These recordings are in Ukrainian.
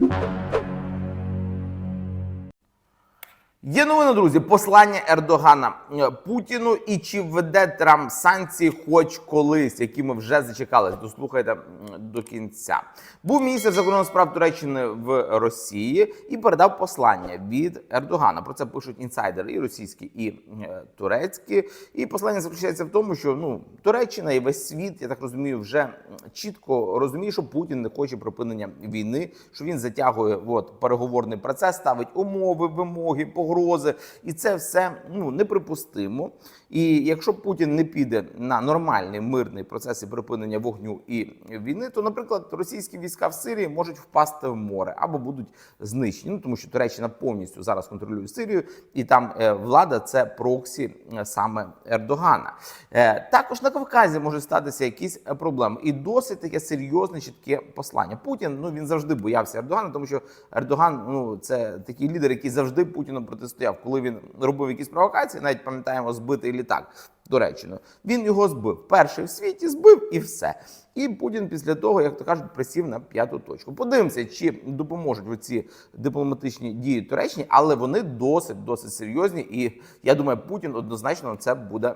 Música Є новина, друзі, послання Ердогана е, Путіну і чи введе Трамп санкції хоч колись, які ми вже зачекались. Дослухайте до кінця. Був міністр закордонних справ Туреччини в Росії і передав послання від Ердогана. Про це пишуть інсайдери і російські, і е, турецькі. І послання заключається в тому, що ну Туреччина і весь світ, я так розумію, вже чітко розуміє, що Путін не хоче припинення війни, що він затягує от, переговорний процес, ставить умови, вимоги, погрози, і це все ну неприпустимо. І якщо Путін не піде на нормальний мирний процес припинення вогню і війни, то, наприклад, російські війська в Сирії можуть впасти в море або будуть знищені. Ну тому що Туреччина повністю зараз контролює Сирію, і там е, влада це проксі е, саме Ердогана. Е, також на Кавказі може статися якісь проблеми, і досить таке серйозне чітке послання. Путін ну він завжди боявся Ердогана, тому що Ердоган ну це такий лідер, який завжди Путіну протистояв. Коли він робив якісь провокації, навіть пам'ятаємо збитий літак Туреччину. Він його збив. Перший в світі збив і все. І Путін після того, як то кажуть, присів на п'яту точку. Подивимося, чи допоможуть ці дипломатичні дії Туреччині, але вони досить досить серйозні. І я думаю, Путін однозначно на це буде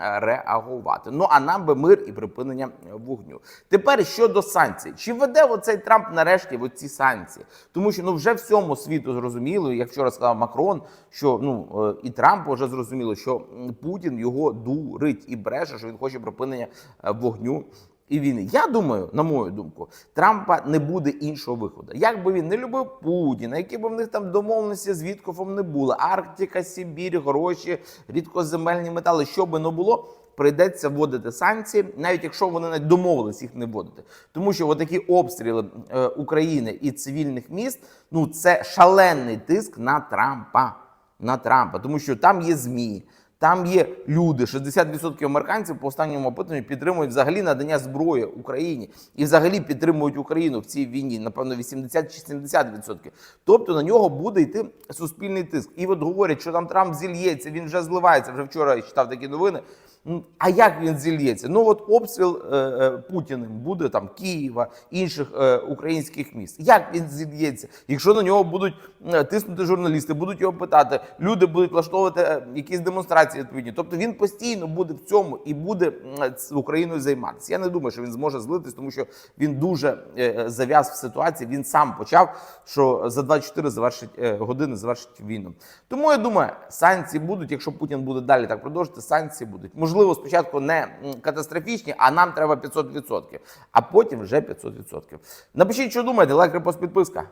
реагувати. Ну а нам би мир і припинення вогню. Тепер щодо санкцій, чи веде оцей Трамп нарешті в ці санкції? Тому що ну вже всьому світу зрозуміло, як вчора сказав Макрон, що ну е, і Трамп вже зрозуміло, що Путін його дурить і бреше, що він хоче припинення е, вогню і війни. Я думаю, на мою думку, Трампа не буде іншого виходу. Як би він не любив Путіна, які б в них там домовленості з Віткофом не були, Арктика, Сибір, гроші, рідкоземельні метали, що би не було. Прийдеться вводити санкції, навіть якщо вони навіть домовились їх не вводити, тому що отакі обстріли е, України і цивільних міст ну це шалений тиск на Трампа. На Трампа, тому що там є змі, там є люди. 60% американців по останньому опитуванню підтримують взагалі надання зброї Україні і взагалі підтримують Україну в цій війні. Напевно, 80 чи 70%. Тобто на нього буде йти суспільний тиск. І от говорять, що там Трамп зільється, він вже зливається. Вже вчора я читав такі новини. Ну, А як він зільється? Ну от обстріл е, е, Путіним буде там Києва, інших е, українських міст. Як він зільється? Якщо на нього будуть е, тиснути журналісти, будуть його питати, люди будуть влаштовувати е, якісь демонстрації відповідні. Тобто він постійно буде в цьому і буде Україною займатися. Я не думаю, що він зможе злитись, тому що він дуже е, зав'яз в ситуації. Він сам почав, що за 24 завершить е, години завершить війну. Тому я думаю, санкції будуть. Якщо Путін буде далі так продовжувати, санкції будуть. Можливо, спочатку не катастрофічні, а нам треба 500%, а потім вже 500%. Напишіть, що думаєте, лайк, репост, підписка.